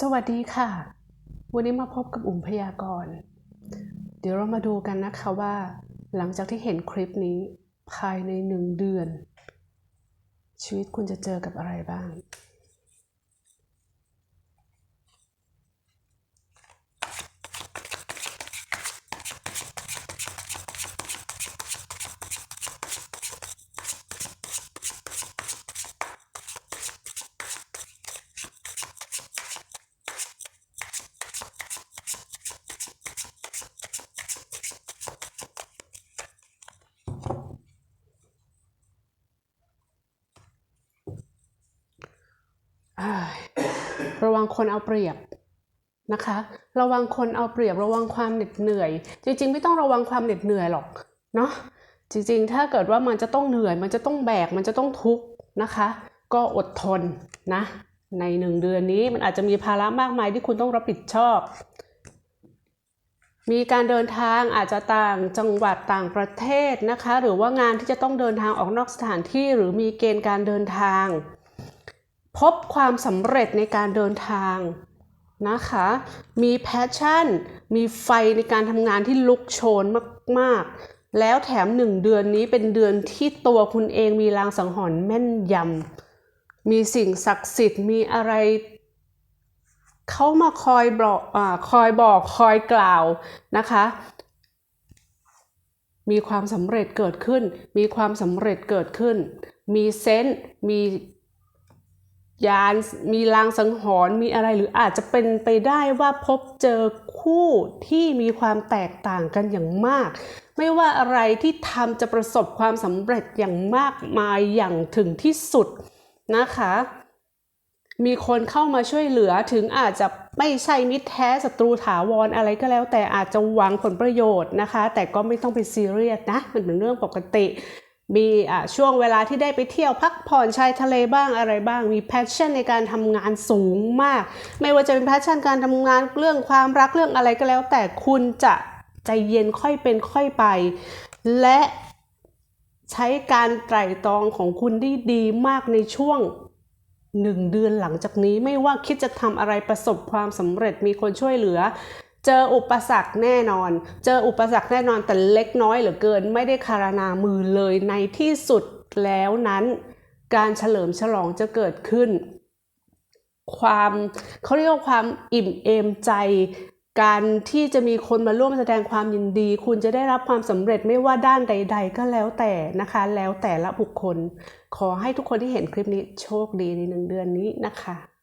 สวัสดีค่ะ วันนี้มาพบกับอุ่มพยากรณ์ เดี๋ยวเรามาดูกันนะคะว่า หลังจากที่เห็นคลิปนี้ภายในหนึ่งเดือน ชีวิตคุณจะเจอกับอะไรบ้าง ระวังคนเอาเปรียบนะคะ ระวังคนเอาเปรียบระวังความเหน็ดเหนื่อย จริง ๆ ไม่ต้องระวังความเหน็ดเหนื่อยหรอกเนาะจริงๆ ถ้าเกิดว่ามันจะต้องเหนื่อย มันจะต้องแบก มันจะต้องทุกข์นะคะ ก็อดทนนะ ในหนึ่งเดือนนี้มันอาจจะมีภาระมากมายที่คุณต้องรับผิดชอบ มีการเดินทางอาจจะต่างจังหวัดต่างประเทศนะคะ หรือว่างานที่จะต้องเดินทางออกนอกสถานที่หรือมีเกณฑ์การเดินทาง พบความสำเร็จในการเดินทางนะคะ มีแพชชั่น มีไฟในการทำงานที่ลุกโชนมากๆ แล้วแถมหนึ่งเดือนนี้เป็นเดือนที่ตัวคุณเองมีลางสังหรณ์แม่นยำ มีสิ่งศักดิ์สิทธิ์ มีอะไร เขามาคอยบอกอาคอยบอกคอยกล่าวนะคะ มีความสำเร็จเกิดขึ้น มีความสำเร็จเกิดขึ้น มีเซนต์ มี ยานมีลางสังหรณ์มีอะไรหรืออาจจะเป็นไปได้ว่าพบเจอคู่ที่มีความแตกต่างกันอย่างมาก ไม่ว่าอะไรที่ทำจะประสบความสำเร็จอย่างมากมายอย่างถึงที่สุดนะคะ มีคนเข้ามาช่วยเหลือถึงอาจจะไม่ใช่มิตรแท้ศัตรูถาวรอะไรก็แล้ว แต่อาจจะหวังผลประโยชน์นะคะ แต่ก็ไม่ต้องไปซีเรียสนะ มันเป็นเรื่องปกติ มีอะช่วงเวลาที่ได้ไปเที่ยวพักผ่อนชายทะเลบ้างอะไรบ้าง มีแพชชั่นในการทำงานสูงมาก ไม่ว่าจะเป็นแพชชั่นการทำงานเรื่องความรักเรื่องอะไรก็แล้ว แต่คุณจะใจเย็นค่อยเป็นค่อยไป และใช้การไตร่ตรองของคุณได้ดีมากในช่วงหนึ่งเดือนหลังจากนี้ไม่ว่าคิดจะทำอะไรประสบความสำเร็จมีคนช่วยเหลือ เจออุปสรรคแน่นอน เจออุปสรรคแน่นอนแต่เล็กน้อยเหลือเกิน ไม่ได้คารนามือเลยในที่สุดแล้วนั้น การเฉลิมฉลองจะเกิดขึ้น ความเขาเรียกว่าความอิ่มเอมใจ การที่จะมีคนมาร่วมแสดงความยินดี คุณจะได้รับความสำเร็จไม่ว่าด้านใด ๆ ก็แล้วแต่นะคะ แล้วแต่ละบุคคล ขอให้ทุกคนที่เห็นคลิปนี้โชคดีในหนึ่งเดือนนี้นะคะ